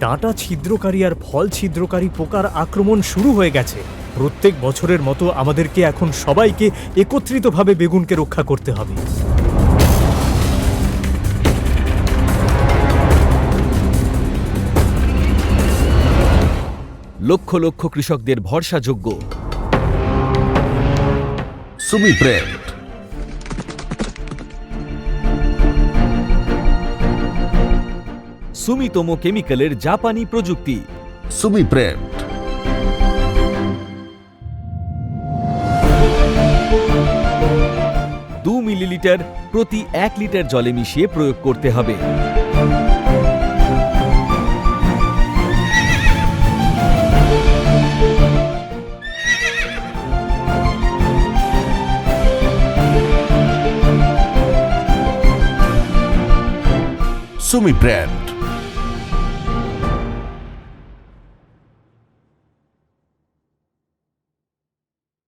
ডাঁটা ছিদ্রকারী আর ফল ছিদ্রকারী পোকার আক্রমণ শুরু হয়ে গেছে। প্রত্যেক বছরের মতো আমাদেরকে এখন সবাইকে একত্রিতভাবে বেগুনকে রক্ষা করতে হবে। লক্ষ লক্ষ কৃষকদের ভরসাযোগ্য। সুমি ব্র্যান্ড সুমিতোমো কেমিক্যালের জাপানি প্রযুক্তি। সুমি ব্র্যান্ড দু মিলিলিটার প্রতি এক লিটার জলে মিশিয়ে প্রয়োগ করতে হবে। সুমি ব্র্যান্ড